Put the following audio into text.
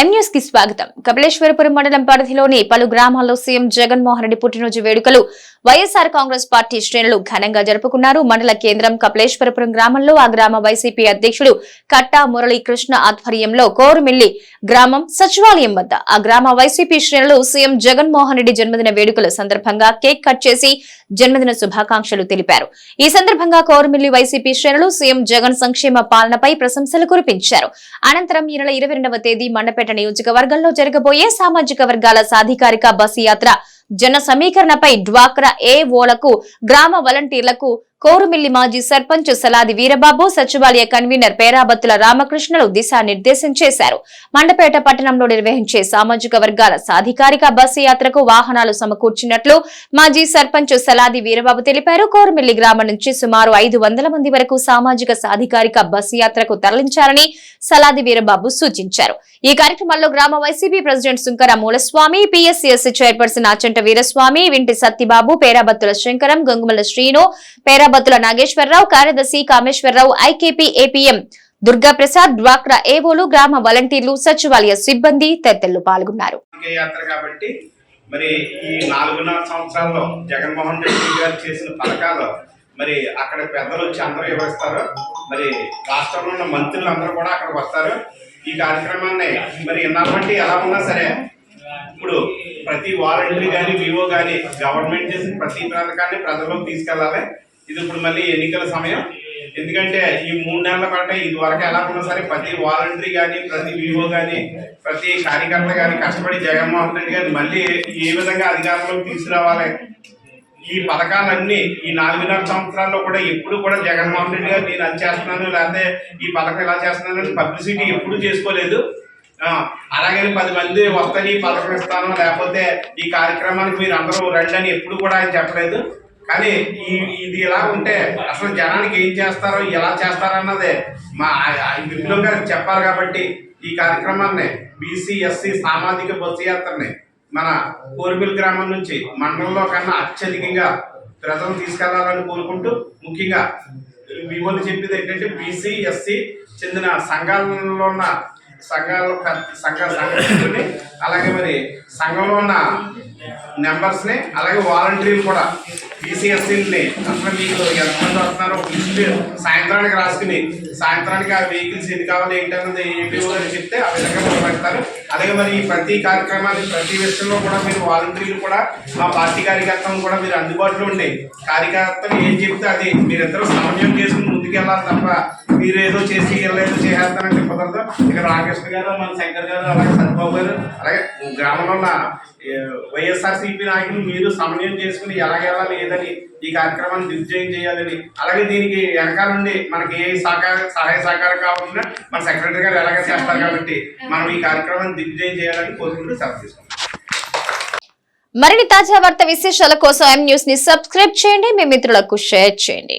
ఎం కి స్వాగతం. కపిలేశ్వరపురం మండలం పరిధిలోని పలు గ్రామాల్లో సీఎం జగన్మోహన్ రెడ్డి పుట్టినరోజు వేడుకలు వైఎస్ఆర్ కాంగ్రెస్ పార్టీ శ్రేణులు ఘనంగా జరుపుకున్నారు. మండల కేంద్రం కపిలేశ్వరపురం గ్రామంలో ఆ గ్రామ వైసీపీ అధ్యక్షుడు కట్టా మురళీకృష్ణ ఆధ్వర్యంలో కోరుమిల్లి గ్రామం సచివాలయం వద్ద ఆ గ్రామ వైసీపీ శ్రేణులు సీఎం జగన్మోహన్ రెడ్డి జన్మదిన వేడుకల సందర్భంగా కేక్ కట్ చేసి జన్మదిన శుభాకాంక్షలు తెలిపారు. ఈ సందర్భంగా కోరుమిల్లి వైసీపీ శ్రేణులు సీఎం జగన్ సంక్షేమ పాలనపై ప్రశంసలు కురిపించారు. అనంతరం ఈ నెల ఇరవై తేదీ మండపేట నియోజకవర్గంలో జరగబోయే సామాజిక వర్గాల సాధికారిక బస్సు యాత్ర జన సమీకరణపై డ్వాక్రా ఏ ఓలకు గ్రామ వాలంటీర్లకు కోరుమిల్లి మాజీ సర్పంచ్ సలాది వీరబాబు సచివాలయ కన్వీనర్ పేరాబత్తుల రామకృష్ణలు దిశానిర్దేశం చేశారు. మండపేట పట్టణంలో నిర్వహించే సామాజిక వర్గాల సాధికారిక బస్సు యాత్రకు వాహనాలు సమకూర్చినట్లు మాజీ సర్పంచ్ సలాది వీరబాబు తెలిపారు. కోరుమిల్లి గ్రామం నుంచి సుమారు ఐదు వందల మంది వరకు సామాజిక సాధికారిక బస్సు యాత్రకు తరలించాలని సలాది వీరబాబు సూచించారు. ఈ కార్యక్రమంలో గ్రామ YCP president Sunkara Mulaswamy PSCS chairperson Achanta Veeraswamy Vinti Sattibabu Perabattula Shankaram గంగుమల Srinu Perabathula Nageswararao కార్యదర్శి కామేశ్వరరావు ఐకేపీ ఏపీఎం దుర్గాప్రసాద్ డ్వాక్రా ఏవోలు గ్రామ వాలంటీర్లు సచివాలయ సిబ్బంది తదితరులు పాల్గొన్నారు. మరి ఈ నాలుగున్నర సంవత్సరాల్లో జగన్మోహన్ రెడ్డి గారు చేసిన పథకాలు మరి అక్కడ పెద్దలు వచ్చి అందరూ వివరిస్తారు మరి రాష్ట్రంలో ఉన్న మంత్రులు అందరూ కూడా అక్కడికి వస్తారు. ఈ కార్యక్రమాన్ని మరి ఇన్నాళ్ళ ఎలా ఉన్నా సరే ఇప్పుడు ప్రతి వాలంటీర్ కానీ వివో కానీ గవర్నమెంట్ చేసిన ప్రతి పథకాన్ని ప్రజల్లోకి తీసుకెళ్ళాలి. ఇది ఇప్పుడు మళ్ళీ ఎన్నికల సమయం. ఎందుకంటే ఈ మూడు నెలల పాటు ఇది వరకు ఎలా ఉన్నా సరే ప్రతి వాలంటరీ కానీ ప్రతి వివో కానీ ప్రతి కార్యకర్త కానీ కష్టపడి జగన్మోహన్ రెడ్డి గారిని మళ్ళీ ఏ విధంగా అధికారంలోకి తీసుకురావాలి? ఈ పథకాలన్నీ ఈ నాలుగున్నర సంవత్సరాల్లో కూడా ఎప్పుడు కూడా జగన్మోహన్ రెడ్డి గారు నేను అది చేస్తున్నాను లేకపోతే ఈ పథకం ఇలా చేస్తున్నాను అని పబ్లిసిటీ ఎప్పుడు చేసుకోలేదు. అలాగని పది మంది వస్తాను ఈ పథకం ఇస్తాను లేకపోతే ఈ కార్యక్రమానికి మీరు అందరూ రండి అని ఎప్పుడు కూడా ఆయన చెప్పలేదు. కానీ ఈ ఇది ఎలా ఉంటే అసలు జనానికి ఏం చేస్తారో ఎలా చేస్తారో అన్నదే మా విప్లవ్ గారు చెప్పాలి కాబట్టి ఈ కార్యక్రమాన్ని బీసీ ఎస్సీ సామాజిక బస్సు యాత్రని మన కోరిబిల్ గ్రామం నుంచి మండలంలో కన్నా అత్యధికంగా ప్రజలు తీసుకెళ్ళాలని కోరుకుంటూ ముఖ్యంగా వివోలు చెప్పేది ఏంటంటే బీసీ ఎస్సీ చెందిన సంఘాలలో ఉన్న సంఘాల సంఘ సంఘటనని అలాగే మరి సంఘంలో ఉన్న నెంబర్స్ని అలాగే వాలంటీర్లు కూడా బీసీఎస్సీని అసలు మీకు ఎంతమంది వస్తున్నారో లిస్ట్ సాయంత్రానికి రాసుకుని సాయంత్రానికి ఆ వెహికల్స్ ఎన్ని కావాలి ఏంటన్నది ఏంటి అని చెప్తే ఆ విధంగా పెడతారు అలాగే మరి ఈ ప్రతి కార్యక్రమాన్ని ప్రతి విషయంలో కూడా మీరు వాలంటీర్లు కూడా మా పార్టీ కార్యకర్తలను కూడా మీరు అందుబాటులో ఉండే కార్యకర్తలు ఏం చెప్తే అది మీరిద్దరూ సమన్వయం చేసుకుని ముందుకెళ్ళాలి తప్ప మీరు ఏదో చేసి వీళ్ళు ఏదో చేసేస్తారంటే కుదరదు. ఇక్కడ రామకృష్ణ గారు మన శంకర్ గారు అలాగే సత్యబాబు గారు అలాగే గ్రామంలో ఉన్న వైఎస్ఆర్సీపీ నాయకులు మీరు సమన్వయం చేసుకుని ఎలాగెళ్ళాలి లేదని ఈ కార్యక్రమాన్ని దిగ్విజయం చేయాలని అలాగే దీనికి వెనకాల నుండి మనకి ఏ సహకార సహాయ సహకారం కావాలన్నా మన సెక్రటరీ గారు ఎలాగ చేస్తారు కాబట్టి మనం ఈ కార్యక్రమాన్ని దిగ్విజయం చేయాలని కోరుకుంటూ సెలవు తీసుకుంటాం మరిన్ని తాజా వార్త విశేషాల కోసం ఎం న్యూస్ని సబ్స్క్రైబ్ చేయండి. మీ మిత్రులకు షేర్ చేయండి.